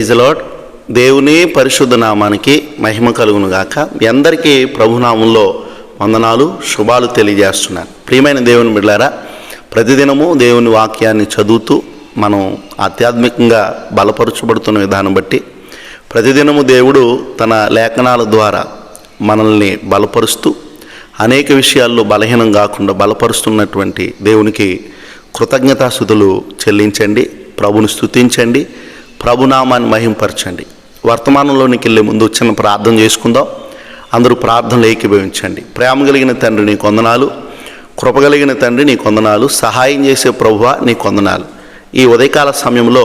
ఇజలాడ్ దేవుని పరిశుద్ధ నామానికి మహిమ కలుగును గాక మీ అందరికీ ప్రభునామంలో వందనాలు శుభాలు తెలియజేస్తున్నాను. ప్రియమైన దేవుని బిడ్డారా ప్రతిదినము దేవుని వాక్యాన్ని చదువుతూ మనం ఆధ్యాత్మికంగా బలపరచబడుతున్న విధానం బట్టి ప్రతిదినము దేవుడు తన లేఖనాల ద్వారా మనల్ని బలపరుస్తూ అనేక విషయాల్లో బలహీనం కాకుండా బలపరుస్తున్నటువంటి దేవునికి కృతజ్ఞతాస్థుతులు చెల్లించండి. ప్రభుని స్తుతించండి. ప్రభునామాన్ని మహింపరచండి. వర్తమానంలోనికి వెళ్ళే ముందు చిన్న ప్రార్థన చేసుకుందాం. అందరూ ప్రార్థనలు ఏకీభవించండి. ప్రేమ కలిగిన తండ్రి నీ కొందనాలు కృపగలిగిన తండ్రి నీ కొందనాలు సహాయం చేసే ప్రభువ నీ కొందనాలు ఈ ఉదయకాల సమయంలో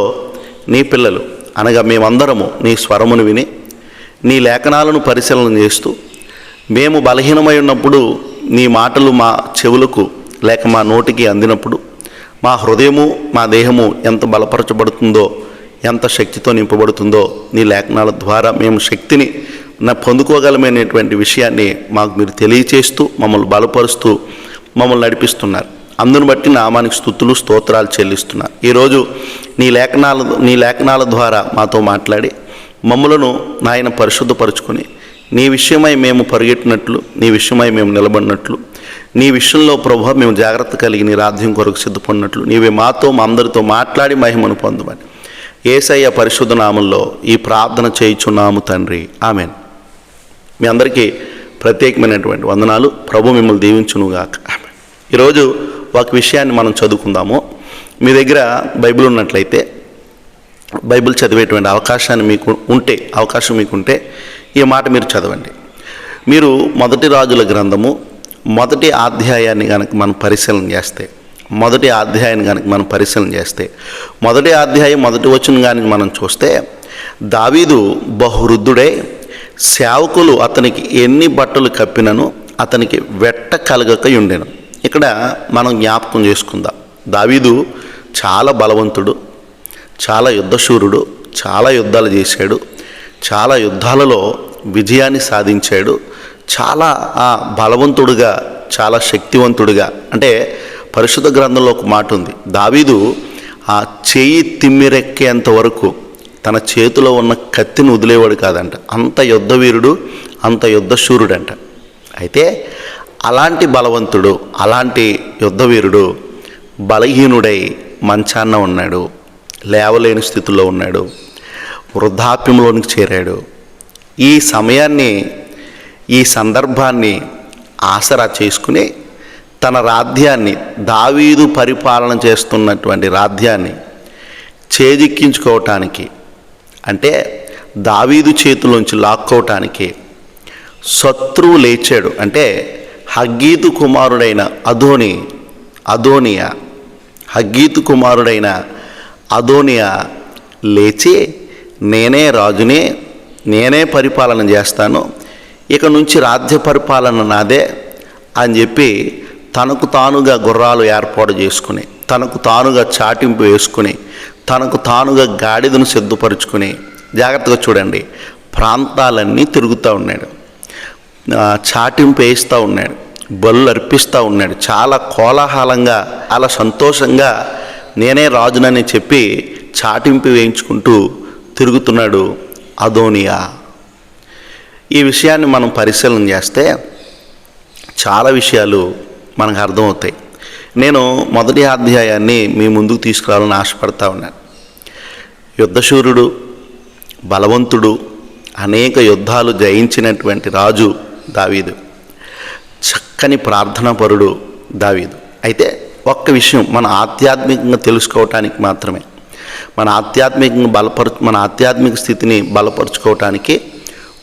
నీ పిల్లలు అనగా మేమందరము నీ స్వరమును విని నీ లేఖనాలను పరిశీలన చేస్తూ మేము బలహీనమై ఉన్నప్పుడు నీ మాటలు మా చెవులకు లేక మా నోటికి అందినప్పుడు మా హృదయము మా దేహము ఎంత బలపరచబడుతుందో ఎంత శక్తితో నింపబడుతుందో నీ లేఖనాల ద్వారా మేము శక్తిని నా పొందుకోగలమైనటువంటి విషయాన్ని మాకు మీరు తెలియచేస్తూ మమ్మల్ని బలపరుస్తూ మమ్మల్ని నడిపిస్తున్నారు. అందును బట్టి నామానికి స్థుతులు స్తోత్రాలు చెల్లిస్తున్నారు ఈరోజు నీ లేఖనాల నీ లేఖనాల ద్వారా మాతో మాట్లాడి మమ్మలను నాయన పరిశుద్ధపరుచుకొని నీ విషయమై మేము పరిగెట్టినట్లు నీ విషయమై మేము నిలబడినట్లు నీ విషయంలో ప్రభు మేము జాగ్రత్త కలిగి నీ రాధ్యం కొరకు సిద్ధపడినట్లు నీవే మాతో మా అందరితో మాట్లాడి మహిమను పొందమని. ఏసయ్య పరిశుద్ధ నామంలో ఈ ప్రార్థన చేయుచున్నాము తండ్రి. ఆమెన్. మీ అందరికీ ప్రత్యేకమైనటువంటి వందనాలు. ప్రభు మిమ్మల్ని దీవించునుగాక. ఈరోజు ఒక విషయాన్ని మనం చదువుకుందాము. మీ దగ్గర బైబిల్ ఉన్నట్లయితే బైబిల్ చదివేటువంటి అవకాశాన్ని మీకు ఉంటే అవకాశం మీకు ఉంటే ఈ మాట మీరు చదవండి. మీరు మొదటి రాజుల గ్రంథము మొదటి అధ్యాయాన్ని కనుక మనం పరిశీలన చేస్తే మొదటి అధ్యాయం కనుక మనం పరిశీలన చేస్తే మొదటి అధ్యాయం మొదటి వచ్చిన కానీ మనం చూస్తే దావీదు బహువృద్ధుడై సేవకులు అతనికి ఎన్ని బట్టలు కప్పినను అతనికి వెట్ట కలగక ఉండెను ఇక్కడ మనం జ్ఞాపకం చేసుకుందాం. దావీదు చాలా బలవంతుడు చాలా యుద్ధశూరుడు చాలా యుద్ధాలు చేశాడు చాలా యుద్ధాలలో విజయాన్ని సాధించాడు చాలా ఆ బలవంతుడుగా చాలా శక్తివంతుడుగా అంటే పరిశుద్ధ గ్రంథంలో ఒక మాట ఉంది. దావీదు ఆ చేయి తిమ్మిరెక్కేంత వరకు తన చేతిలో ఉన్న కత్తిని వదిలేవాడు కాదంట. అంత యుద్ధవీరుడు అంత యుద్ధశూరుడంట అయితే అలాంటి బలవంతుడు అలాంటి యుద్ధవీరుడు బలహీనుడై మంచాన్న ఉన్నాడు లేవలేని స్థితిలో ఉన్నాడు వృద్ధాప్యంలోనికి చేరాడు. ఈ సమయాన్ని ఈ సందర్భాన్ని ఆసరా చేసుకుని తన రాధ్యాన్ని దావీదు పరిపాలన చేస్తున్నటువంటి రాధ్యాన్ని చేజిక్కించుకోవటానికి అంటే దావీదు చేతిలోంచి లాక్కోవటానికి శత్రువు లేచాడు. అంటే హగ్గీతు కుమారుడైన అధోని అధోనియా హగ్గీతు కుమారుడైన అధోనియా లేచి నేనే రాజుని నేనే పరిపాలన చేస్తాను ఇక నుంచి రాజ్య పరిపాలన నాదే అని చెప్పి తనకు తానుగా గుర్రాలు ఏర్పాటు చేసుకుని తనకు తానుగా చాటింపు వేసుకుని తనకు తానుగా గాడిదను సిద్ధపరుచుకుని జాగ్రత్తగా చూడండి ప్రాంతాలన్నీ తిరుగుతూ ఉన్నాడు. చాటింపు వేస్తూ ఉన్నాడు బళ్ళు అర్పిస్తూ ఉన్నాడు. చాలా కోలాహలంగా అలా సంతోషంగా నేనే రాజునని చెప్పి చాటింపు వేయించుకుంటూ తిరుగుతున్నాడు అదోనియా. ఈ విషయాన్ని మనం పరిశీలన చేస్తే చాలా విషయాలు మనకు అర్థమవుతాయి. నేను మొదటి అధ్యాయాన్ని మీ ముందుకు తీసుకురావాలని ఆశపడతా ఉన్నాను. యుద్ధశూరుడు బలవంతుడు అనేక యుద్ధాలు జయించినటువంటి రాజు దావీదు. చక్కని ప్రార్థనాపరుడు దావీదు. అయితే ఒక్క విషయం మన ఆధ్యాత్మికంగా తెలుసుకోవటానికి మాత్రమే. మన ఆధ్యాత్మికంగా బలపరు మన ఆధ్యాత్మిక స్థితిని బలపరుచుకోవటానికి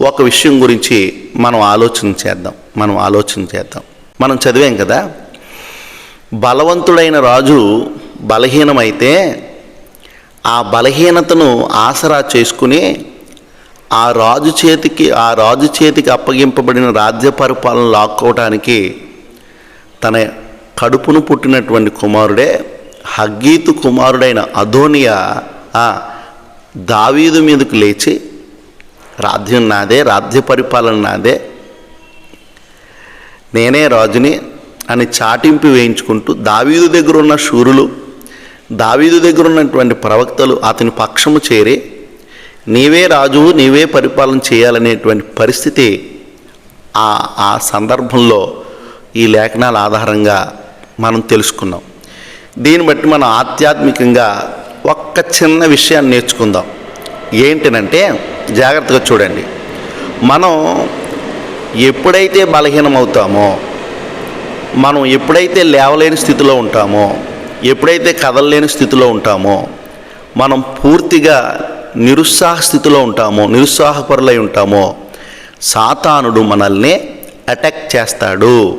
ఒక విషయం గురించి మనం ఆలోచన చేద్దాం. మనం ఆలోచన చేద్దాం. మనం చదివాం కదా? బలవంతుడైన రాజు బలహీనమైతే ఆ బలహీనతను ఆసరా చేసుకుని ఆ రాజు చేతికి ఆ రాజు చేతికి అప్పగింపబడిన రాజ్య పరిపాలన లాక్కోవటానికి తన కడుపును పుట్టినటువంటి కుమారుడే హగ్గీతు కుమారుడైన అధోనియా ఆ దావీదు మీదకు లేచి రాజ్యం నాదే రాజ్య పరిపాలన నాదే నేనే రాజుని అని చాటింపు వేయించుకుంటూ దావీదు దగ్గర ఉన్న శూరులు దావీదు దగ్గర ఉన్నటువంటి ప్రవక్తలు అతని పక్షము చేరి నీవే రాజువు నీవే పరిపాలన చేయాలనేటువంటి పరిస్థితి ఆ ఆ సందర్భంలో ఈ లేఖనాల ఆధారంగా మనం తెలుసుకున్నాం. దీన్ని బట్టి మనం ఆధ్యాత్మికంగా ఒక్క చిన్న విషయాన్ని నేర్చుకుందాం. ఏంటనంటే జాగ్రత్తగా చూడండి. మనం ఎప్పుడైతే బలహీనమవుతామో మనం ఎప్పుడైతే లేవలేని స్థితిలో ఉంటామో ఎప్పుడైతే కదలలేని స్థితిలో ఉంటామో మనం పూర్తిగా నిరుత్సాహ స్థితిలో ఉంటామో నిరుత్సాహపరులై ఉంటామో సాతానుడు మనల్ని అటాక్ చేస్తాడు.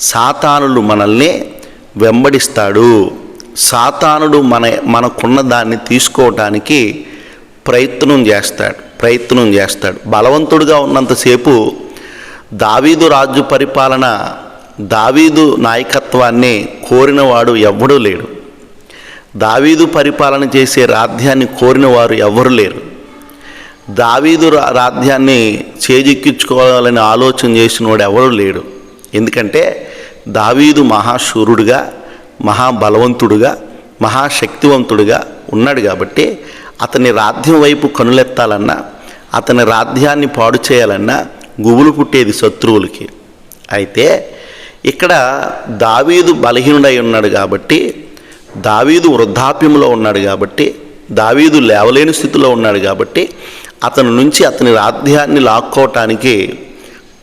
సాతానుడు మనల్ని వెంబడిస్తాడు. సాతానుడు మన మనకున్న దాన్ని తీసుకోవటానికి ప్రయత్నం చేస్తాడు ప్రయత్నం చేస్తాడు. బలవంతుడుగా ఉన్నంతసేపు దావీదు రాజు పరిపాలన దావీదు నాయకత్వాన్ని కోరినవాడు ఎవ్వడూ లేడు. దావీదు పరిపాలన చేసే రాధ్యాన్ని కోరిన వారు ఎవ్వరు లేరు. దావీదు రా- రాధ్యాన్ని చేజిక్కించుకోవాలని ఆలోచన చేసిన వాడు ఎవరు లేడు. ఎందుకంటే దావీదు మహాశూరుడుగా మహాబలవంతుడుగా మహాశక్తివంతుడుగా ఉన్నాడు కాబట్టి అతని రాధ్యం వైపు కనులెత్తాలన్నా అతని రాధ్యాన్ని పాడు చేయాలన్నా గుబులు పుట్టేది శత్రువులకి. అయితే ఇక్కడ దావీదు బలహీనుడై ఉన్నాడు కాబట్టి దావీదు వృద్ధాప్యంలో ఉన్నాడు కాబట్టి దావీదు లేవలేని స్థితిలో ఉన్నాడు కాబట్టి అతని నుంచి అతని రాధ్యాన్ని లాక్కోవటానికి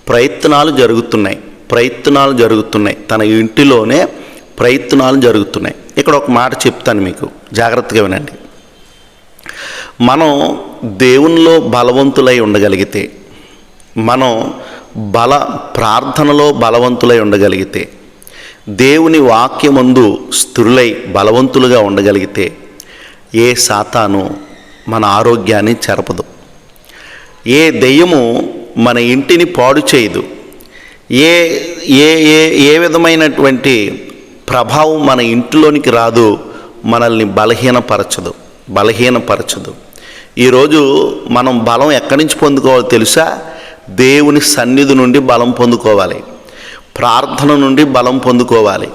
ప్రయత్నాలు జరుగుతున్నాయి. ప్రయత్నాలు జరుగుతున్నాయి. తన ఇంటిలోనే ప్రయత్నాలు జరుగుతున్నాయి. ఇక్కడ ఒక మాట చెప్తాను మీకు. జాగ్రత్తగా వినండి. మనం దేవునిలో బలవంతులై ఉండగలిగితే మనం బల ప్రార్థనలో బలవంతులై ఉండగలిగితే దేవుని వాక్యమందు స్థిరులై బలవంతులుగా ఉండగలిగితే ఏ సాతాను మన ఆరోగ్యాన్ని చెరపదు. ఏ దెయ్యము మన ఇంటిని పాడు చేయదు. ఏ ఏ ఏ ఏ విధమైనటువంటి ప్రభావం మన ఇంటిలోనికి రాదు మనల్ని బలహీనపరచదు బలహీనపరచదు. ఈరోజు మనం బలం ఎక్కడి నుంచి పొందుకోవాలో తెలుసా? దేవుని సన్నిధి నుండి బలం పొందుకోవాలి. ప్రార్థన నుండి బలం పొందుకోవాలి.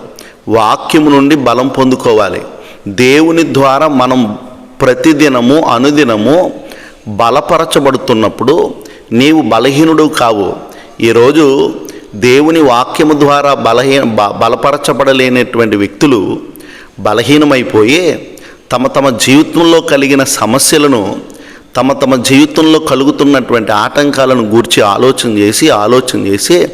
వాక్యం నుండి బలం పొందుకోవాలి. దేవుని ద్వారా మనం ప్రతిదినము అనుదినము బలపరచబడుతున్నప్పుడు నీవు బలహీనుడు కావు. ఈరోజు దేవుని వాక్యము ద్వారా బలహీన బ- బలపరచబడలేనటువంటి వ్యక్తులు బలహీనమైపోయి తమ తమ జీవితంలో కలిగిన సమస్యలను తమ తమ జీవితంలో కలుగుతున్నటువంటి ఆటంకాలను గూర్చి ఆలోచన చేసి ఆలోచన చేసి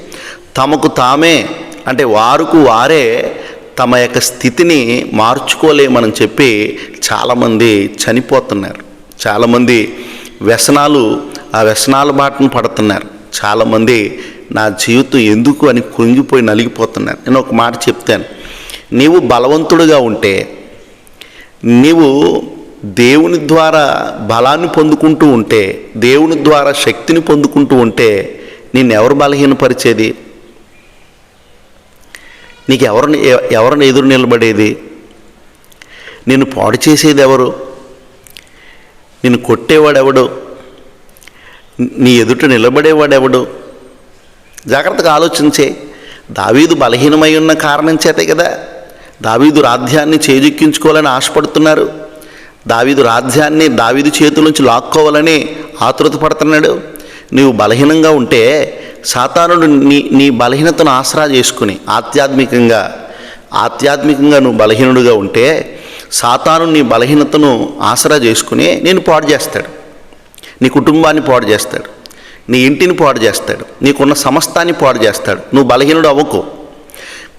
తమకు తామే అంటే వారుకు వారే తమ యొక్క స్థితిని మార్చుకోలేమని చెప్పి చాలామంది చనిపోతున్నారు. చాలామంది వ్యసనాలు ఆ వ్యసనాల బాటను పడుతున్నారు. చాలామంది నా జీవితం ఎందుకు అని కృంగిపోయి నలిగిపోతున్నారు. నేను ఒక మాట చెప్తాను. నీవు బలవంతుడుగా ఉంటే నీవు దేవుని ద్వారా బలాన్ని పొందుకుంటూ ఉంటే దేవుని ద్వారా శక్తిని పొందుకుంటూ ఉంటే నిన్ను ఎవరు బలహీనపరిచేది? నీకు ఎవరిని ఎవరిని ఎదురు నిలబడేది? నిన్ను పాడు చేసేది ఎవరు నిన్ను కొట్టేవాడెవడు? నీ ఎదుట నిలబడేవాడెవడు? జాగ్రత్తగా ఆలోచించే. దావీదు బలహీనమై ఉన్న కారణం చేతే కదా దావీదు రాధ్యాన్ని చేజిక్కించుకోవాలని ఆశపడుతున్నారు. దావీదు రాజ్యాన్ని దావీదు చేతుల నుంచి లాక్కోవాలని ఆతృత పడుతున్నాడు. నీవు బలహీనంగా ఉంటే సాతానుడు నీ నీ బలహీనతను ఆసరా చేసుకుని ఆధ్యాత్మికంగా ఆధ్యాత్మికంగా నువ్వు బలహీనుడుగా ఉంటే సాతాను నీ బలహీనతను ఆసరా చేసుకుని నేను పాడు చేస్తాడు. నీ కుటుంబాన్ని పాడు చేస్తాడు. నీ ఇంటిని పాడు చేస్తాడు. నీకున్న సమస్తాన్ని పాడు చేస్తాడు. నువ్వు బలహీనుడు అవ్వకు.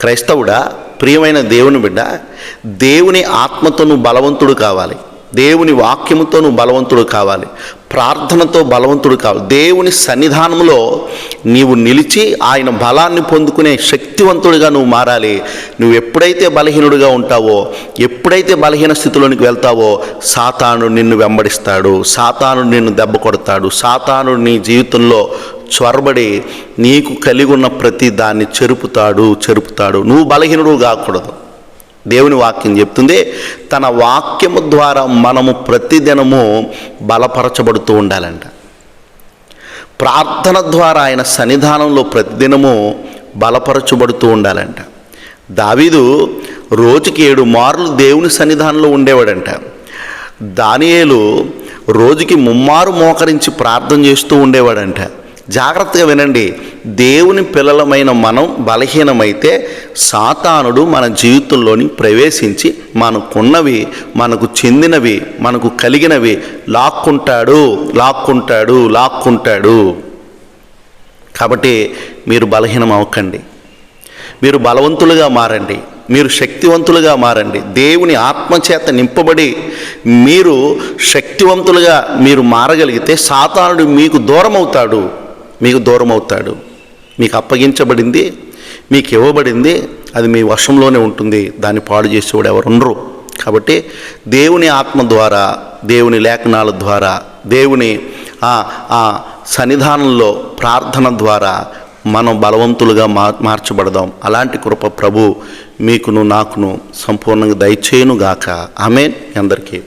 క్రైస్తవుడా ప్రియమైన దేవుని బిడ్డ దేవుని ఆత్మతో నువ్వు బలవంతుడు కావాలి. దేవుని వాక్యముతో నువ్వు బలవంతుడు కావాలి. ప్రార్థనతో బలవంతుడు కావాలి. దేవుని సన్నిధానంలో నీవు నిలిచి ఆయన బలాన్ని పొందుకునే శక్తివంతుడిగా నువ్వు మారాలి. నువ్వు ఎప్పుడైతే బలహీనుడిగా ఉంటావో ఎప్పుడైతే బలహీన స్థితిలోనికి వెళ్తావో సాతాను నిన్ను వెంబడిస్తాడు. సాతాను నిన్ను దెబ్బ కొడతాడు. సాతాను నీ జీవితంలో చొరబడి నీకు కలిగి ఉన్న ప్రతి దాన్ని చెరుపుతాడు చెరుపుతాడు. నువ్వు బలహీనుడు కాకూడదు. దేవుని వాక్యం చెప్తుంది తన వాక్యము ద్వారా మనము ప్రతిదినము బలపరచబడుతూ ఉండాలంట. ప్రార్థన ద్వారా ఆయన సన్నిధానంలో ప్రతిదినము బలపరచబడుతూ ఉండాలంట. దావీదు రోజుకి ఏడు మార్లు దేవుని సన్నిధానంలో ఉండేవాడంట. దానియేలు రోజుకి ముమ్మారు మోకరించి ప్రార్థన చేస్తూ ఉండేవాడంట. జాగ్రత్తగా వినండి. దేవుని పిల్లలమైన మనం బలహీనమైతే సాతానుడు మన జీవితంలోని ప్రవేశించి మనకున్నవి మనకు చెందినవి మనకు కలిగినవి లాక్కుంటాడు లాక్కుంటాడు లాక్కుంటాడు. కాబట్టి మీరు బలహీనం అవ్వకండి. మీరు బలవంతులుగా మారండి. మీరు శక్తివంతులుగా మారండి. దేవుని ఆత్మచేత నింపబడి మీరు శక్తివంతులుగా మీరు మారగలిగితే సాతానుడు మీకు దూరం అవుతాడు మీకు దూరం అవుతాడు మీకు అప్పగించబడింది మీకు ఇవ్వబడింది అది మీ వశంలోనే ఉంటుంది. దాన్ని పాడు చేసేవాడు ఎవరు ఉండరు కాబట్టి దేవుని ఆత్మ ద్వారా దేవుని లేఖనాల ద్వారా దేవుని ఆ ఆ సన్నిధానంలో ప్రార్థన ద్వారా మనం బలవంతులుగా మార్ మార్చబడదాం. అలాంటి కృప ప్రభు మీకును నాకును సంపూర్ణంగా దయచేయునుగాక. ఆమె అందరికీ